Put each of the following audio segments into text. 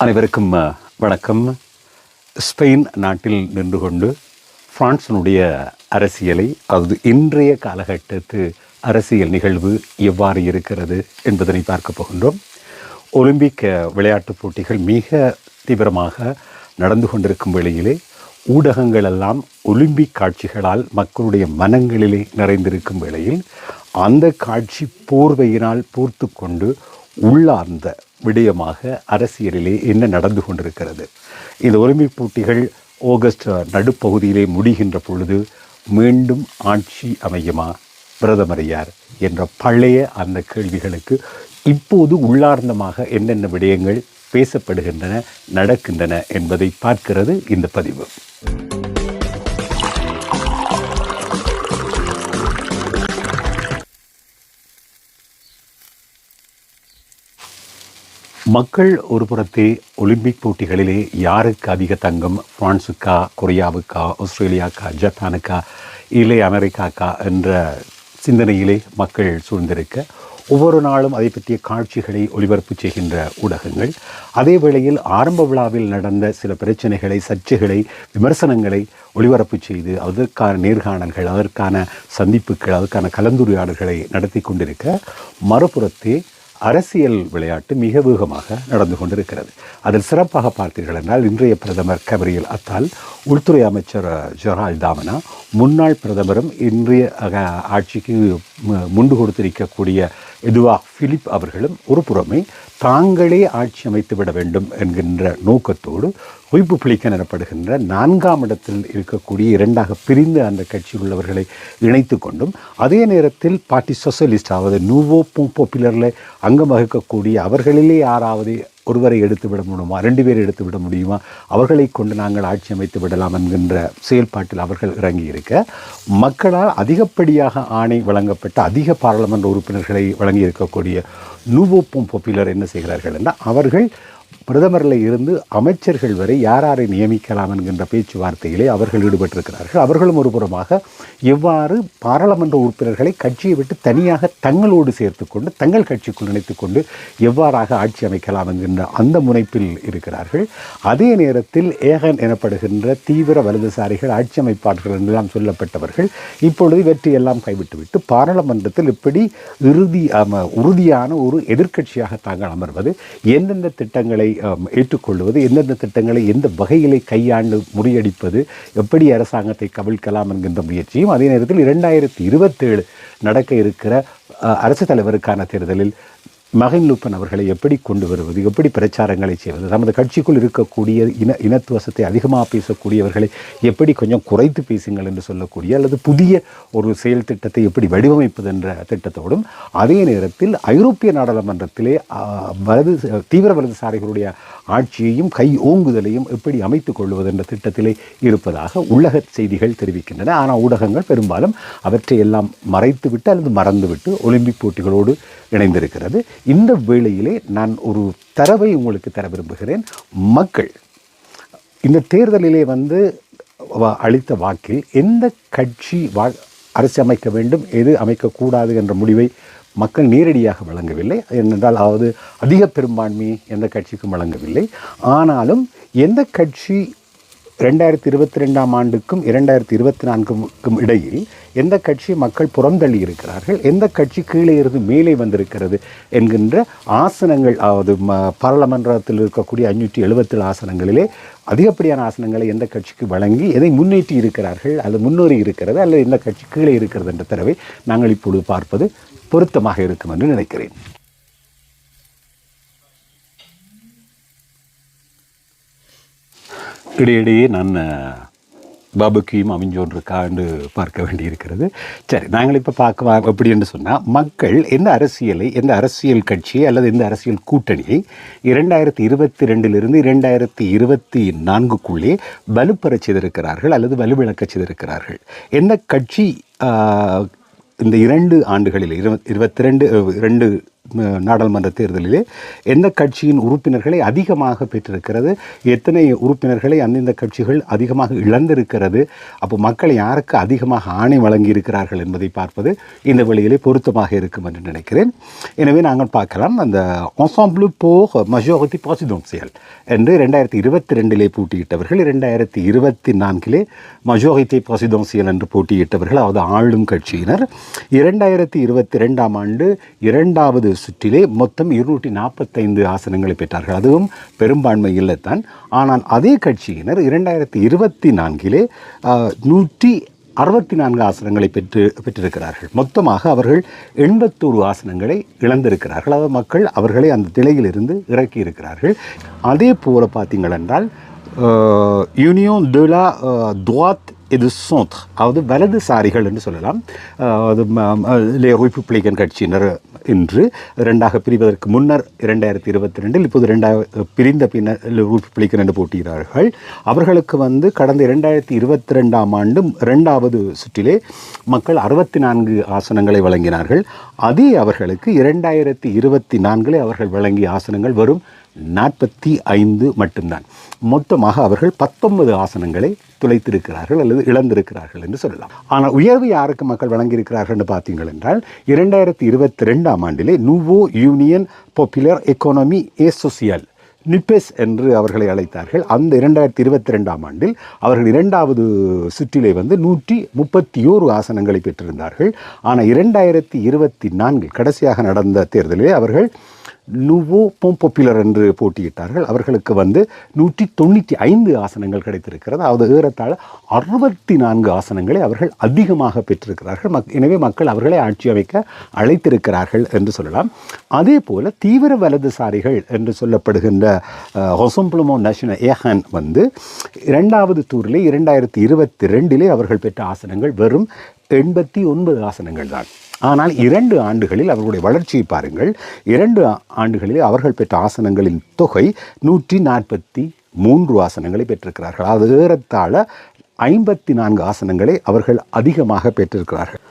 அனைவருக்கும் வணக்கம். ஸ்பெயின் நாட்டில் நின்று கொண்டு பிரான்சினுடைய அரசியலை அதாவது இன்றைய காலகட்டத்து அரசியல் நிகழ்வு எவ்வாறு இருக்கிறது என்பதனை பார்க்க போகின்றோம். ஒலிம்பிக் விளையாட்டுப் போட்டிகள் மிக தீவிரமாக நடந்து கொண்டிருக்கும் வேளையிலே ஊடகங்கள் எல்லாம் ஒலிம்பிக் காட்சிகளால் மக்களுடைய மனங்களிலே நிறைந்திருக்கும் வேளையில் அந்த காட்சி போர்வையினால் போர்த்து கொண்டு உள்ளார்ந்த விடயமாக அரசியலிலே என்ன நடந்து கொண்டிருக்கிறது? இந்த ஒலிம்பிக் போட்டிகள் ஆகஸ்ட் நடுப்பகுதியிலே முடிகின்ற பொழுது மீண்டும் ஆட்சி அமையுமா? பிரதமர் யார்? என்ற பழைய அந்த கேள்விகளுக்கு இப்போது உள்ளார்ந்தமாக என்னென்ன விடயங்கள் பேசப்படுகின்றன நடக்கின்றன என்பதை பார்க்கிறது இந்த பதிவு. மக்கள் ஒரு புறத்தே ஒலிம்பிக் போட்டிகளிலே யாருக்கு அதிக தங்கம்? பிரான்ஸுக்கா கொரியாவுக்கா ஆஸ்திரேலியாக்கா ஜப்பானுக்கா இல்லை அமெரிக்காக்கா என்ற சிந்தனையிலே மக்கள் சூழ்ந்திருக்க ஒவ்வொரு நாளும் அதை பற்றிய காட்சிகளை ஒளிபரப்பு செய்கின்ற ஊடகங்கள். அதே வேளையில் ஆரம்ப விழாவில் நடந்த சில பிரச்சனைகளை சர்ச்சைகளை விமர்சனங்களை ஒளிபரப்பு செய்து அதற்கான நேர்காணல்கள் அதற்கான சந்திப்புகள் அதற்கான கலந்துரையாடல்களை நடத்தி கொண்டிருக்க மறுபுறத்தே அரசியல் விளையாட்டு மிக வேகமாக நடந்து கொண்டிருக்கிறது. அதில் சிறப்பாக பார்த்தீர்கள் என்றால் இன்றைய பிரதமர் கபரியல் அத்தால் உள்துறை அமைச்சர் ஜொரால் தாமனா முன்னாள் பிரதமரும் இன்றைய ஆட்சிக்கு மு- முண்டு கொடுத்திருக்கக்கூடிய எதுவா பிலிப் அவர்களும் ஒரு புறமே தாங்களே ஆட்சி அமைத்து விட வேண்டும் என்கின்ற நோக்கத்தோடு குய்ப்பு பிளிக்கன் எனப்படுகின்ற நான்காம் இடத்தில் இருக்கக்கூடிய இரண்டாக பிரிந்து அந்த கட்சியில் உள்ளவர்களை இணைத்து கொண்டும் அதே நேரத்தில் பார்ட்டி சொசலிஸ்ட் அதாவது நூவோ பாப்புலரில் அங்கம் வகிக்கக்கூடிய அவர்களிலே யாராவது ஒருவரை எடுத்து விட முடியுமா? ரெண்டு பேரை எடுத்து விட முடியுமா? அவர்களை கொண்டு நாங்கள் ஆட்சி அமைத்து விடலாம் என்கின்ற செயல்பாட்டில் அவர்கள் இறங்கி இருக்க மக்களால் அதிகப்படியாக ஆணை வழங்கப்பட்ட அதிக பாராளுமன்ற உறுப்பினர்களை வழங்கி இருக்கக்கூடிய நூவோப்பும் பாப்புலர் என்ன செய்கிறார்கள் என்றால் அவர்கள் பிரதமரில் இருந்து அமைச்சர்கள் வரை யார் யாரை நியமிக்கலாம் என்கின்ற பேச்சுவார்த்தையிலே அவர்கள் ஈடுபட்டிருக்கிறார்கள். அவர்களும் ஒரு புறமாக எவ்வாறு பாராளுமன்ற உறுப்பினர்களை கட்சியை விட்டு தனியாக தங்களோடு சேர்த்து கொண்டு தங்கள் கட்சிக்குள் நினைத்து கொண்டு எவ்வாறாக ஆட்சி அமைக்கலாம் என்கின்ற அந்த முனைப்பில் இருக்கிறார்கள். அதே நேரத்தில் ஏகன் எனப்படுகின்ற தீவிர வலதுசாரிகள் ஆட்சி அமைப்பாளர்கள் என்றெல்லாம் சொல்லப்பட்டவர்கள் இப்பொழுது வெற்றியெல்லாம் கைவிட்டுவிட்டு பாராளுமன்றத்தில் இப்படி இறுதி உறுதியான ஒரு எதிர்க்கட்சியாக தாங்கள் அமர்வது எந்தெந்த திட்டங்களை ஏற்றுக்கொள்வது எந்தெந்த திட்டங்களை எந்த வகையிலே கையாண்டு முறியடிப்பது எப்படி அரசாங்கத்தை கவிழ்க்கலாம் என்கின்ற முயற்சியும் அதே நேரத்தில் இரண்டாயிரத்தி இருபத்தேழு நடக்க இருக்கிற அரசு தலைவருக்கான தேர்தலில் மகன் லூப்பன் அவர்களை எப்படி கொண்டு வருவது? எப்படி பிரச்சாரங்களை செய்வது? நமது கட்சிக்குள் இருக்கக்கூடிய இன இனத்துவசத்தை அதிகமாக பேசக்கூடியவர்களை எப்படி கொஞ்சம் குறைத்து பேசுங்கள் என்று சொல்லக்கூடிய அல்லது புதிய ஒரு செயல் திட்டத்தை எப்படி வடிவமைப்பது என்ற திட்டத்தோடும் அதே நேரத்தில் ஐரோப்பிய நாடாளுமன்றத்திலே வலது தீவிர வலதுசாரிகளுடைய ஆட்சியையும் கை ஓங்குதலையும் எப்படி அமைத்துக் கொள்வது என்ற திட்டத்திலே இருப்பதாக உலக செய்திகள் தெரிவிக்கின்றன. ஆனால் ஊடகங்கள் பெரும்பாலும் அவற்றை எல்லாம் மறைத்துவிட்டு அல்லது மறந்துவிட்டு ஒலிம்பிக் போட்டிகளோடு இணைந்திருக்கிறது. இந்த வேளையிலே நான் ஒரு தரவை உங்களுக்கு தர விரும்புகிறேன். மக்கள் இந்த தேர்தலிலே வந்து அளித்த வாக்கில் எந்த கட்சி வா அரசு அமைக்க வேண்டும் எது அமைக்கக்கூடாது என்ற முடிவை மக்கள் நேரடியாக வழங்கவில்லை. ஏனென்றால் அதாவது அதிக பெரும்பான்மை எந்த கட்சிக்கும் வழங்கவில்லை. ஆனாலும் எந்த கட்சி ரெண்டாயிரத்தி இருபத்தி ரெண்டாம் ஆண்டுக்கும் இரண்டாயிரத்தி இருபத்தி நான்குக்கும் இடையில் எந்த கட்சி மக்கள் புறந்தள்ளி இருக்கிறார்கள்? எந்த கட்சி கீழே இருந்து மேலே வந்திருக்கிறது? என்கின்ற ஆசனங்கள் அதாவது ம பாராளுமன்றத்தில் இருக்கக்கூடிய அஞ்சூற்றி எழுபத்தேழு ஆசனங்களிலே அதிகப்படியான ஆசனங்களை எந்த கட்சிக்கு வழங்கி எதை முன்னேற்றி இருக்கிறார்கள்? அல்லது முன்னேறி இருக்கிறது? அல்லது எந்த கட்சி கீழே இருக்கிறது என்ற தரவை நாங்கள் இப்பொழுது பார்ப்பது பொருத்தமாக இருக்கும் என்று நினைக்கிறேன். இடையிடையே நான் பபக்கியும் அமைஞ்சோன் இருக்கான்னு பார்க்க வேண்டியிருக்கிறது. சரி நாங்கள் இப்போ பார்க்க அப்படி என்று சொன்னால் மக்கள் எந்த அரசியலை எந்த அரசியல் கட்சியை அல்லது எந்த அரசியல் கூட்டணியை இரண்டாயிரத்தி இருபத்தி ரெண்டிலிருந்து இரண்டாயிரத்தி இருபத்தி நான்குக்குள்ளே வலுப்பெற செய்திருக்கிறார்கள் அல்லது வலுவிழக்க செய்திருக்கிறார்கள்? எந்த கட்சி இந்த இரண்டு ஆண்டுகளில் இருபத் இருபத்தி ரெண்டு இரண்டு நாடாளுமன்ற தேர்தலிலே எந்த கட்சியின் உறுப்பினர்களை அதிகமாக பெற்றிருக்கிறது? எத்தனை உறுப்பினர்களை அந்தந்த கட்சிகள் அதிகமாக இழந்திருக்கிறது? அப்போ மக்கள் யாருக்கு அதிகமாக ஆணை வழங்கி இருக்கிறார்கள் என்பதை பார்ப்பது இந்த வழியிலே பொருத்தமாக இருக்கும் என்று நினைக்கிறேன். எனவே நாங்கள் பார்க்கலாம். அந்த ensemble pour majorité பாசிதோம்சியல் என்று ரெண்டாயிரத்தி இருபத்தி ரெண்டிலே போட்டியிட்டவர்கள் இரண்டாயிரத்தி இருபத்தி நான்கிலே மஜோரிட்டி பாசிதோம்சியல் என்று போட்டியிட்டவர்கள் அதாவது ஆளும் கட்சியினர். இரண்டாயிரத்தி இருபத்தி ரெண்டாம் ஆண்டு இரண்டாவது சுற்றிலே மொத்தம் இருநூற்றி நாற்பத்தைந்து ஆசனங்களை பெற்றார்கள். அதுவும் பெரும்பான்மை இல்லைத்தான். ஆனால் அதே கட்சியினர் இரண்டாயிரத்தி இருபத்தி நான்கிலே நூற்றி அறுபத்தி நான்கு ஆசனங்களை பெற்று பெற்றிருக்கிறார்கள். மொத்தமாக அவர்கள் எண்பத்தோரு ஆசனங்களை இழந்திருக்கிறார்கள். அதாவது மக்கள் அவர்களை அந்த நிலையிலிருந்து இறக்கி இருக்கிறார்கள் அதே போல பார்த்தீங்கள் என்றால் யூனியன் துவாத் இது சோந்த் அதாவது வலதுசாரிகள் என்று சொல்லலாம். அது லே ரிப்பப்ளிகன் கட்சியினர் இன்று ரெண்டாக பிரிவதற்கு முன்னர் இரண்டாயிரத்தி இருபத்தி ரெண்டில் இப்போது ரெண்டாக பிரிந்த பின்னர் ரிப்பப்ளிகன் என்று போட்டியிறார்கள் அவர்களுக்கு வந்து கடந்த இரண்டாயிரத்தி இருபத்தி ரெண்டாம் ஆண்டு இரண்டாவது சுற்றிலே மக்கள் அறுபத்தி நான்கு ஆசனங்களை வழங்கினார்கள். அதே அவர்களுக்கு இரண்டாயிரத்தி இருபத்தி நான்கிலே அவர்கள் வழங்கிய ஆசனங்கள் வரும் நாற்பத்தி ஐந்து மட்டும்தான். மொத்தமாக அவர்கள் பத்தொன்பது ஆசனங்களை துளைத்திருக்கிறார்கள் அல்லது இழந்திருக்கிறார்கள் என்று சொல்லலாம். ஆனால் உயர்வு யாருக்கு மக்கள் வழங்கியிருக்கிறார்கள் என்று பார்த்தீங்கள் என்றால் இரண்டாயிரத்தி இருபத்தி ரெண்டாம் ஆண்டிலே நூவோ யூனியன் பாப்புலர் எக்கானமி ஏ சோசியல் நிப்பெஸ் என்று அவர்களை அழைத்தார்கள். அந்த இரண்டாயிரத்தி இருபத்தி ரெண்டாம் ஆண்டில் அவர்கள் இரண்டாவது சுற்றிலே வந்து நூற்றி முப்பத்தி ஓரு ஆசனங்களை பெற்றிருந்தார்கள். ஆனால் இரண்டாயிரத்தி இருபத்தி நான்கில் கடைசியாக நடந்த தேர்தலிலே அவர்கள் நுவோ பொம்பிலர் என்று போட்டியிட்டார்கள். அவர்களுக்கு வந்து நூற்றி தொண்ணூற்றி ஐந்து ஆசனங்கள் கிடைத்திருக்கிறது. அதாவது ஏறத்தாழ அறுபத்தி நான்கு ஆசனங்களை அவர்கள் அதிகமாக பெற்றிருக்கிறார்கள். மக் எனவே மக்கள் அவர்களை ஆட்சி அமைக்க அழைத்திருக்கிறார்கள் என்று சொல்லலாம். அதே போல் தீவிர வலதுசாரிகள் என்று சொல்லப்படுகின்ற ஹொசம்ப்ளமோ நேஷனல் ஏஹன் வந்து இரண்டாவது டூரிலே இரண்டாயிரத்தி இருபத்தி ரெண்டிலே அவர்கள் பெற்ற ஆசனங்கள் வெறும் எண்பத்தி ஒன்பது ஆசனங்கள் தான் ஆனால் இரண்டு ஆண்டுகளில் அவர்களுடைய வளர்ச்சியை பாருங்கள். இரண்டு ஆண்டுகளில் அவர்கள் பெற்ற ஆசனங்களின் தொகை நூற்றி நாற்பத்தி மூன்று ஆசனங்களை பெற்றிருக்கிறார்கள். அது ஏறத்தாழ ஐம்பத்தி நான்கு ஆசனங்களை அவர்கள் அதிகமாக பெற்றிருக்கிறார்கள்.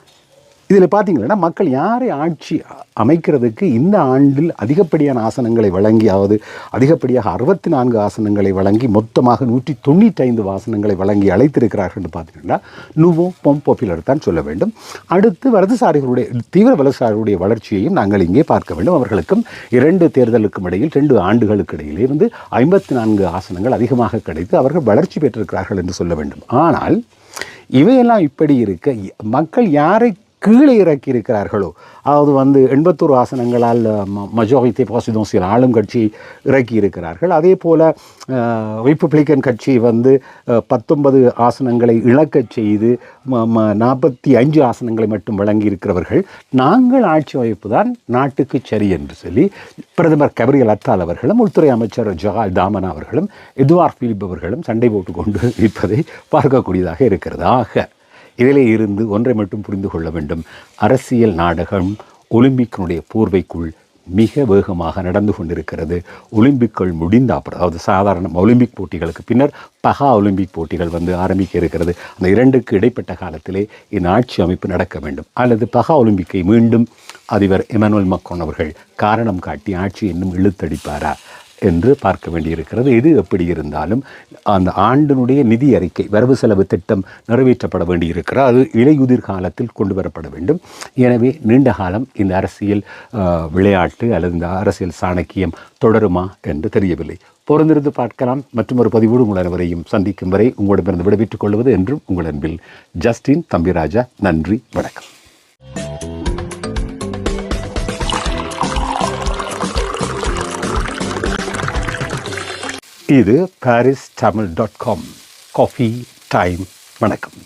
இதில் பார்த்தீங்கன்னா மக்கள் யாரை ஆட்சி அமைக்கிறதுக்கு இந்த ஆண்டில் அதிகப்படியான ஆசனங்களை வழங்கி அதாவது அதிகப்படியாக அறுபத்தி நான்கு ஆசனங்களை வழங்கி மொத்தமாக நூற்றி தொண்ணூற்றி ஐந்து ஆசனங்களை வழங்கி அழைத்திருக்கிறார்கள் என்று பார்த்தீங்கன்னா நுவோ பொம் பாப்புலர் தான் சொல்ல வேண்டும். அடுத்து வலதுசாரிகளுடைய தீவிர வலதுசாரிகளுடைய வளர்ச்சியையும் நாங்கள் இங்கே பார்க்க வேண்டும். அவர்களுக்கும் இரண்டு தேர்தலுக்கும் இடையில் ரெண்டு ஆண்டுகளுக்கு இடையிலே இருந்து ஐம்பத்தி நான்கு ஆசனங்கள் அதிகமாக கிடைத்து அவர்கள் வளர்ச்சி பெற்றிருக்கிறார்கள் என்று சொல்ல வேண்டும். ஆனால் இவையெல்லாம் இப்படி இருக்க மக்கள் யாரை கீழே இறக்கி இருக்கிறார்களோ அதாவது வந்து எண்பத்தோரு ஆசனங்களால் மஜோரிட்டி பாசிடோசியல் ஆளும் கட்சி இறக்கி இருக்கிறார்கள் அதே போல் ரிப்பப்ளிக்கன் கட்சி வந்து பத்தொன்பது ஆசனங்களை இழக்கச் செய்து நாற்பத்தி அஞ்சு ஆசனங்களை மட்டும் வழங்கி இருக்கிறவர்கள் நாங்கள் ஆட்சி அமைப்பு தான் நாட்டுக்கு சரி என்று சொல்லி பிரதமர் கபரியல் அத்தால் அவர்களும் உள்துறை அமைச்சர் ஜஹால் தாமன் அவர்களும் எதுவார் பிலிப் அவர்களும் சண்டை போட்டுக்கொண்டு இருப்பதை பார்க்கக்கூடியதாக இருக்கிறது. ஆக இதிலே இருந்து ஒன்றை மட்டும் புரிந்து கொள்ள வேண்டும். அரசியல் நாடகம் ஒலிம்பிக்கினுடைய போர்வைக்குள் மிக வேகமாக நடந்து கொண்டிருக்கிறது. ஒலிம்பிக்கள் முடிந்த அப்புறம் அதாவது சாதாரண ஒலிம்பிக் போட்டிகளுக்கு பின்னர் பகா ஒலிம்பிக் போட்டிகள் வந்து ஆரம்பிக்க இருக்கிறது. அந்த இரண்டுக்கு இடைப்பட்ட காலத்திலே இந்த ஆட்சி அமைப்பு நடக்க வேண்டும். அல்லது பகா ஒலிம்பிக்கை மீண்டும் அதிபர் இமானுவல் மக்ரோன் அவர்கள் காரணம் காட்டி ஆட்சி இன்னும் இழுத்தடிப்பாரா? என்று பார்க்க வேண்டியிருக்கிறது. எது எப்படி இருந்தாலும் அந்த ஆண்டினுடைய நிதி அறிக்கை வரவு செலவு திட்டம் நிறைவேற்றப்பட வேண்டியிருக்கிறது. அது இலையுதிர் காலத்தில் கொண்டு வரப்பட வேண்டும். எனவே நீண்ட காலம் இந்த அரசியல் விளையாட்டு அல்லது இந்த அரசியல் சாணக்கியம் தொடருமா என்று தெரியவில்லை. பொறுந்திருந்து பார்க்கலாம். மற்றும் ஒரு பதிவோடு உங்கள் அனைவரையும் சந்திக்கும் வரை உங்களிடமிருந்து விடைபெற்றுக் கொள்வது என்றும் உங்கள் அன்பில் ஜஸ்டின் தம்பிராஜா. நன்றி. வணக்கம். இது Paris Tamil dot com coffee time வணக்கம்.